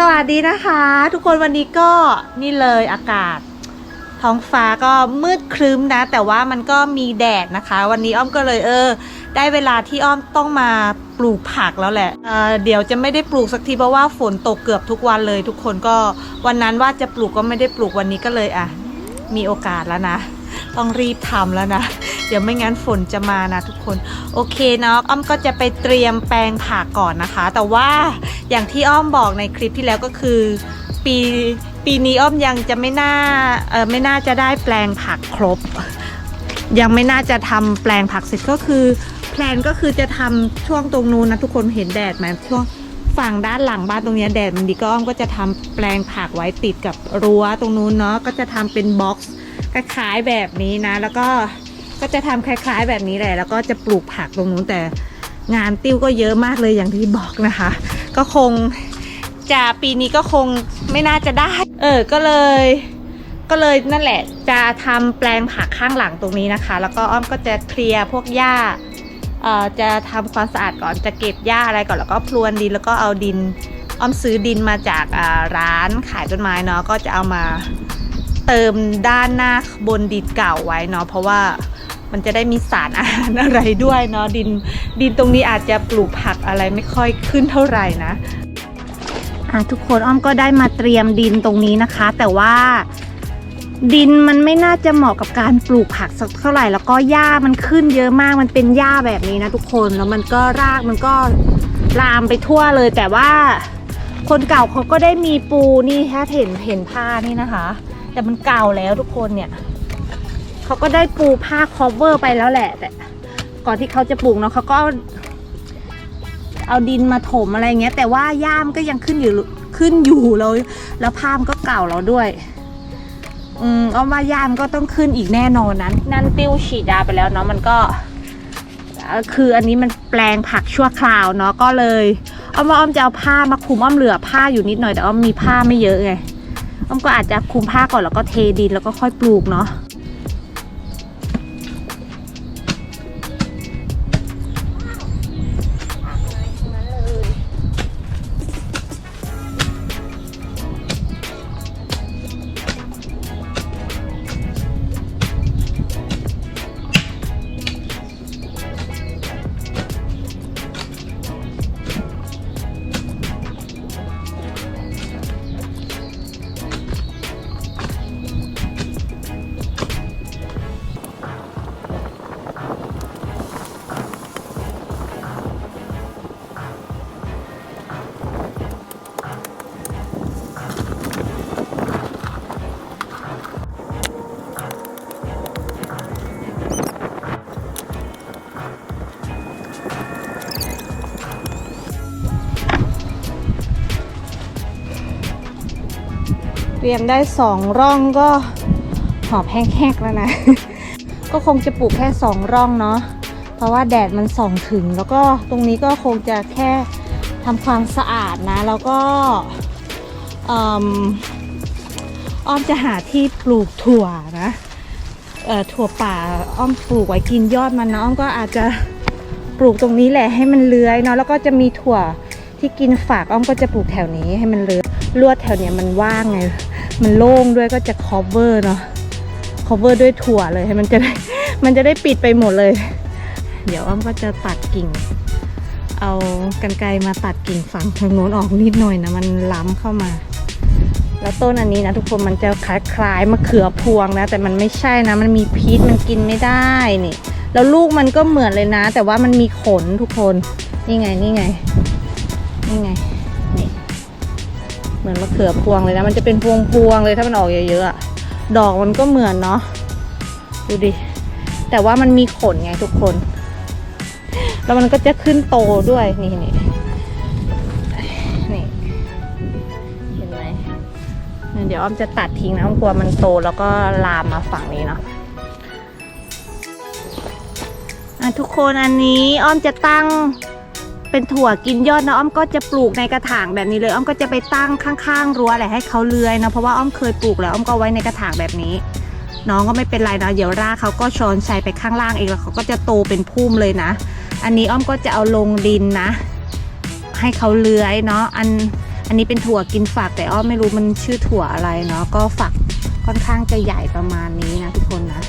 สวัสดีนะคะ ทุกคนวันนี้ก็นี่เลยอากาศ ท้องฟ้าก็มืดครึ้มนะ แต่ว่ามันก็มีแดดนะคะ วันนี้อ้อมก็เลยเออ ได้เวลาที่อ้อมต้องมาปลูกผักแล้วแหละเออเดี๋ยวจะไม่ได้ปลูกสักทีเพราะว่าฝนตกเกือบทุกวันเลย ทุกคนก็วันนั้นว่าจะปลูกก็ไม่ได้ปลูกวันนี้ก็เลยอะมีโอกาสแล้วนะ ต้องรีบทำแล้วนะ เดี๋ยวไม่งั้นฝนจะมานะทุกคน โอเคเนาะอ้อมก็จะไปเตรียมแปลงผักก่อนนะคะ แต่ว่าอย่างที่อ้อมบอกในคลิปที่แล้วก็คือ ปีปีนี้อ้อมยังจะไม่น่าเออไม่น่าจะได้แปลงผักครบ ยังไม่น่าจะทำแปลงผักเสร็จก็คือแพลนก็คือจะทำช่วงตรงนู้นนะทุกคนเห็นแดดไหมช่วงฝั่งด้านหลังบ้านตรงเนี้ยแดดมันดีก็อ้อมก็จะทำแปลงผักไว้ติดกับรั้วตรงนู้นเนาะก็จะทำเป็นบ็อกซ์ คล้ายๆแบบนี้นะ แล้วก็ก็จะทำคล้าย ๆ แบบนี้แหละ แล้วก็จะปลูกผักตรงนู้นแต่งานติ้วก็เยอะมากเลยอย่างที่บอกนะคะ ก็คงจะปีนี้ก็คงไม่น่าจะได้ เออ ก็เลย ก็เลยนั่นแหละ จะทำแปลงผักข้างหลังตรงนี้นะคะ แล้วก็อ้อมก็จะเคลียร์พวกหญ้าเอ่อจะทำความสะอาดก่อนจะเก็บหญ้าอะไรก่อนแล้วก็พรวนดินแล้วก็เอาดินอ้อมซื้อดินมาจากร้านขายต้นไม้เนาะก็จะเอามา เติมด้านหน้าบนดินเก่าไว้เนาะเพราะว่ามันจะได้มีสารอาหารอะไรด้วยเนาะดินดินตรงนี้อาจจะปลูกผักอะไรไม่ค่อยขึ้นเท่าไหร่นะอะทุกคนอ้อมก็ได้มาเตรียมดินตรงนี้นะคะ แต่ว่าดินมันไม่น่าจะเหมาะกับการปลูกผักสักเท่าไหร่ แล้วก็หญ้ามันขึ้นเยอะมากมันเป็นหญ้าแบบนี้นะทุกคนแล้วมันก็รากมันก็ลามไปทั่วเลย แต่ว่าคนเก่าเขาก็ได้มีปูนี่ถ้าเห็นเห็นผ้านี่นะคะ แต่มันเก่าแล้วทุกคนเนี่ยเขาก็ได้ปูผ้าคอเวอร์ไปแล้วแหละ แต่ก่อนที่เขาจะปลูกเนาะเขาก็เอาดินมาถมอะไรเงี้ย แต่ว่าหญ้ามก็ยังขึ้นอยู่ขึ้นอยู่เลยแล้วผ้ามันก็เก่าแล้วด้วย อืมอ้อมว่าย่ามก็ต้องขึ้นอีกแน่นอนนั้น นั่นติ้วฉีดยาไปแล้วเนาะมันก็คืออันนี้มันแปลงผักชั่วคราวเนาะก็เลยอ้อมว่าอ้อมจะเอาผ้ามาคลุมอ้อมเหลือผ้าอยู่นิดหน่อยแต่อ้อมมีผ้าไม่เยอะไง อ้อมก็อาจจะคลุมผ้าก่อนแล้วก็เทดินแล้วก็ค่อยปลูกเนาะ เตรียมได้สองร่องก็หอบแห้งๆแล้วนะ ก็คงจะปลูกแค่สองร่องเนาะเพราะว่าแดดมันส่องถึง แล้วก็ตรงนี้ก็คงจะแค่ทำความสะอาดนะ แล้วก็อ้อมจะหาที่ปลูกถั่วนะถั่วป่าอ้อมปลูกไว้กินยอดมันนะอ้อมก็อาจจะปลูกตรงนี้แหละให้มันเลื้อยเนาะแล้วก็จะมีถั่วที่กินฝากอ้อมก็จะปลูกแถวนี้ให้มันเลื้อยลวดแถวเนี้ยมันว่างไง มันโล่งด้วยก็จะ cover เนาะ cover ด้วยถั่วเลยให้มันจะได้มันจะได้ปิดไปหมดเลย เดี๋ยวอ้อมก็จะตัดกิ่ง เอากันไกรมาตัดกิ่งฝั่งทางโน้นออกนิดหน่อยนะมันล้ำเข้ามา แล้วต้นอันนี้นะทุกคนมันจะคล้ายๆมะเขือพวงนะ แต่มันไม่ใช่นะ มันมีพิษมันกินไม่ได้นี่แล้วลูกมันก็เหมือนเลยนะ แต่ว่ามันมีขนทุกคน นี่ไงนี่ไง นี่ไง เหมือนมะเขือพวงเลยนะ มันจะเป็นพวงพวงๆเลยถ้ามันออกเยอะๆอะดอกมันก็เหมือนเนาะดูดิ แต่ว่ามันมีขนไงทุกคน แล้วมันก็จะขึ้นโตด้วยนี่นี่นี่เห็นไหมเดี๋ยวอ้อมจะตัดทิ้งนะอ้อมกลัวมันโตแล้วก็ลามมาฝั่งนี้เนาะทุกคนอันนี้อ้อมจะตั้ง เป็นถั่วกินยอดนะอ้อมก็จะปลูกในกระถางแบบนี้เลย อ้อมก็จะไปตั้งข้างๆรั้วแหละให้เขาเลื้อยนะเพราะว่าอ้อมเคยปลูกแล้วอ้อมก็ไว้ในกระถางแบบนี้ น้องก็ไม่เป็นไรนะเดี๋ยวรากเขาก็ชอนใส่ไปข้างล่างเองแล้วเขาก็จะโตเป็นพุ่มเลยนะ อันนี้อ้อมก็จะเอาลงดินนะ ให้เขาเลื้อยเนาะอันอันนี้เป็นถั่วกินฝักแต่อ้อมไม่รู้มันชื่อถั่วอะไรเนาะก็ฝักค่อนข้างจะใหญ่ประมาณนี้นะทุกคนนะ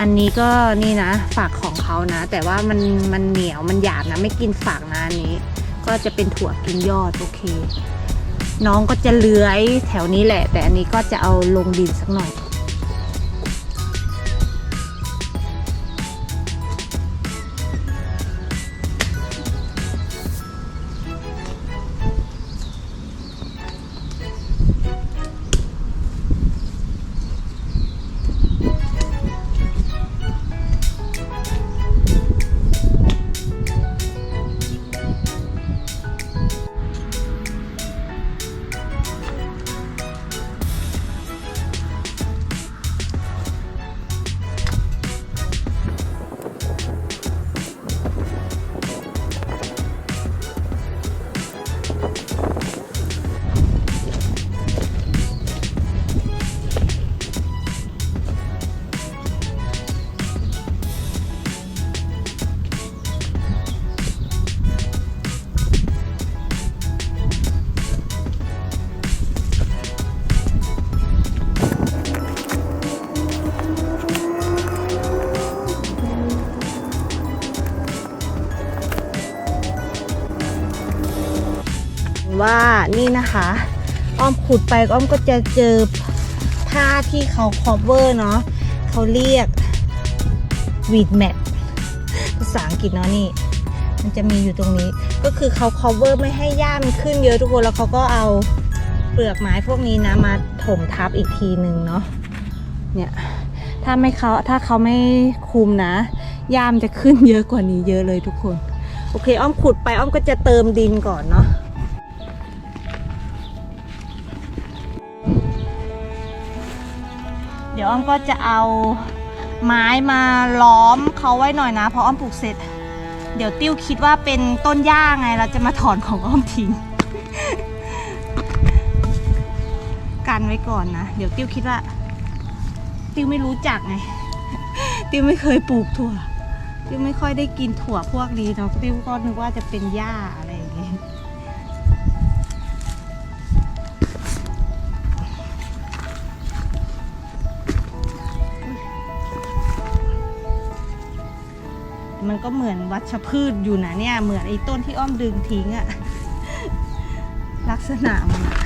อันนี้ก็นี่นะฝากของเขานะ แต่ว่ามันมันเหนียวมันหยาบนะ ไม่กินฝากนะอันนี้ ก็จะเป็นถั่วกินยอดโอเค น้องก็จะเลื้อยแถวนี้แหละ แต่อันนี้ก็จะเอาลงดินสักหน่อย ว่านี่นะคะ อ้อมขุดไปอ้อมก็จะเจอผ้าที่เขา cover เนาะเขาเรียก weed mat ภาษาอังกฤษเนาะนี่ มันจะมีอยู่ตรงนี้ ก็คือเขา cover ไม่ให้หญ้ามันขึ้นเยอะทุกคน แล้วเขาก็เอาเปลือกไม้พวกนี้นะมาถมทับอีกทีหนึ่งเนาะ เนี่ย ถ้าไม่เขาถ้าเขาไม่คุมนะหญ้ามจะขึ้นเยอะกว่านี้เยอะเลยทุกคน โอเค อ้อมขุดไปอ้อมก็จะเติมดินก่อนเนาะ ดี๋ยวอ้อมก็จะเอาไม้มาล้อมเขาไว้หน่อยนะเพราะอ้อมปลูกเสร็จ เดี๋ยวติ้วคิดว่าเป็นต้นหญ้าไงเราจะมาถอนของอ้อมทิ้ง กันไว้ก่อนนะ เดี๋ยวติ้วคิดว่า ติ้วไม่รู้จักไง ติ้วไม่เคยปลูกถั่ว ติ้วไม่ค่อยได้กินถั่วพวกนี้เนาะติ้วก็นึกว่าจะเป็นหญ้าอะไรอย่างเงี้ย มันก็เหมือนวัชพืชอยู่นะเนี่ย เหมือนไอ้ต้นที่อ้อมดึงทิ้งอะลักษณะมันอะ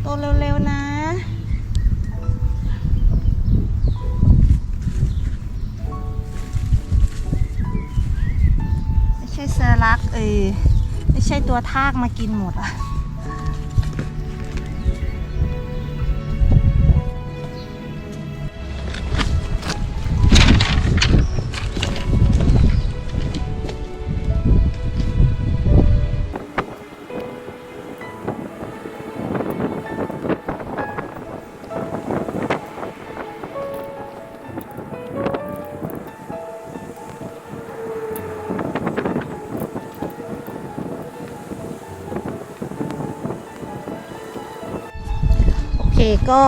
โตเร็วๆนะ ไม่ใช่เซรักเอยไม่ใช่ตัวทากมากินหมดอะ ก็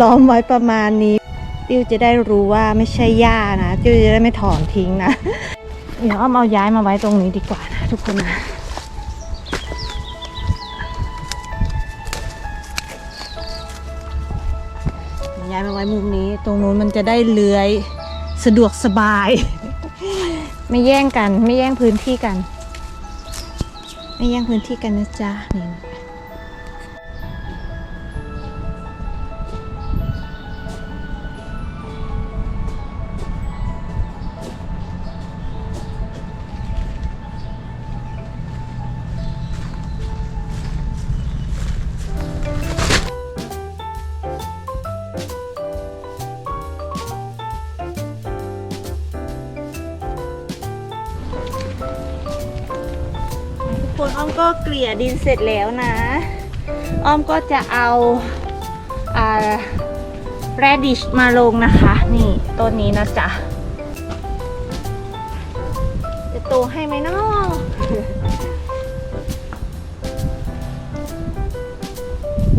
ล้อมไว้ประมาณนี้ติวจะได้รู้ว่าไม่ใช่หญ้านะติวจะได้ไม่ถอนทิ้งนะ เดี๋ยวอ้อมเอาย้ายมาไว้ตรงนี้ดีกว่านะทุกคนนะย้ายมาไว้มุมนี้ ตรงนู้นมันจะได้เลื้อยสะดวกสบาย ไม่แย่งกัน ไม่แย่งพื้นที่กัน ไม่แย่งพื้นที่กันนะจ๊ะนี่ มก็เกลี่ยดินเสร็จแล้วนะ อ้อมก็จะเอาแรดิชมาลงนะคะ นี่ต้นนี้นะจ๊ะ จะโตให้ไหมเนาะ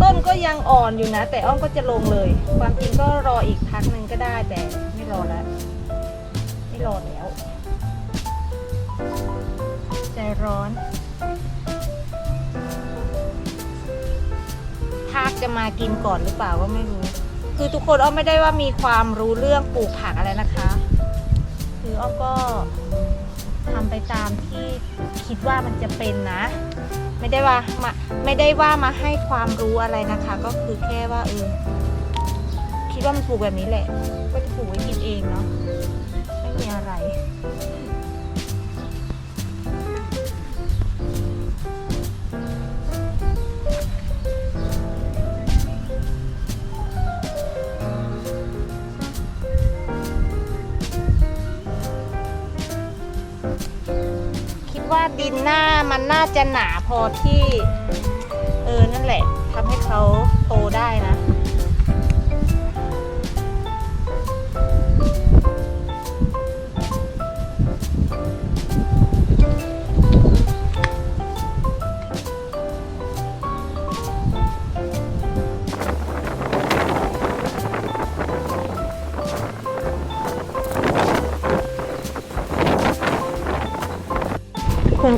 ต้นก็ยังอ่อนอยู่นะ แต่อ้อมก็จะลงเลย ความจริงก็รออีกพักหนึ่งก็ได้แต่ไม่รอแล้ว ไม่รอแล้ว ใจร้อน จะมากินก่อนหรือเปล่าก็ไม่รู้ คือทุกคนอ้อมไม่ได้ว่ามีความรู้เรื่องปลูกผักอะไรนะคะ คืออ้อมก็ทำไปตามที่คิดว่ามันจะเป็นนะ ไม่ได้ว่ามาไม่ได้ว่ามาให้ความรู้อะไรนะคะ ก็คือแค่ว่าเออคิดว่ามันปลูกแบบนี้แหละ ก็จะปลูกไว้กินเองเนาะไม่มีอะไร น่าจะหนาพอที่ เออ นั่นแหละทำให้เขาโตได้นะ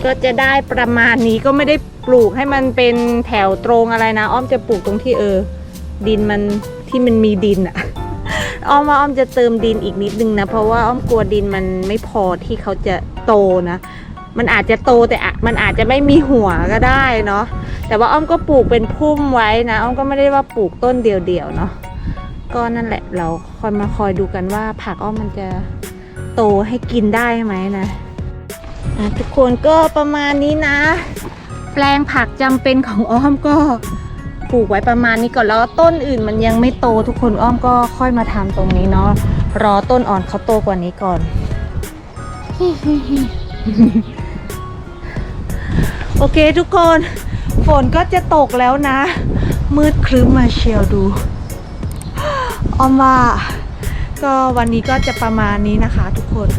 ก็จะได้ประมาณนี้ก็ไม่ได้ปลูกให้มันเป็นแถวตรงอะไรนะ อ้อมจะปลูกตรงที่เออ ดินมันที่มันมีดินอะอ้อมว่าอ้อมจะเติมดินอีกนิดนึงนะ เพราะว่าอ้อมกลัวดินมันไม่พอที่เขาจะโตนะ มันอาจจะโตแต่อะมันอาจจะไม่มีหัวก็ได้เนาะแต่ว่าอ้อมก็ปลูกเป็นพุ่มไว้นะอ้อมก็ไม่ได้ว่าปลูกต้นเดียวๆเนาะก็นั่นแหละเราคอยมาคอยดูกันว่าผักอ้อมมันจะโตให้กินได้ไหมนะ ทุกคนก็ประมาณนี้นะ แปลงผักจำเป็นของอ้อมก็ปลูกไว้ประมาณนี้ก่อนแล้วต้นอื่นมันยังไม่โตทุกคนอ้อมก็ค่อยมาทำตรงนี้เนาะรอต้นอ่อนเขาโตกว่านี้ก่อน โอเคทุกคน ฝนก็จะตกแล้วนะ มืดครึ้มมาเชียวดูอ้อมว่าก็วันนี้ก็จะประมาณนี้นะคะทุกคน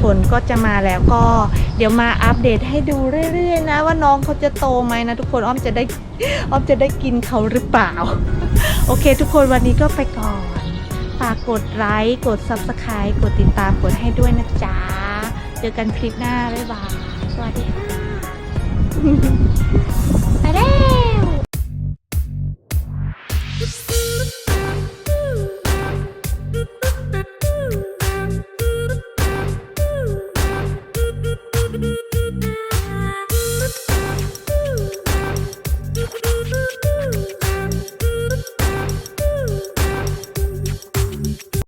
ฝนก็จะมาแล้วก็ เดี๋ยวมาอัปเดตให้ดูเรื่อยๆนะ ว่าน้องเขาจะโตไหมนะทุกคนอ้อมจะได้อ้อมจะได้กินเขาหรือเปล่า โอเค ทุกคนวันนี้ก็ไปก่อนฝากกดไลค์กด subscribe กดติดตามกดให้ด้วยนะจ๊ะ เจอกันคลิปหน้า บ๊ายบาย สวัสดีค่ะ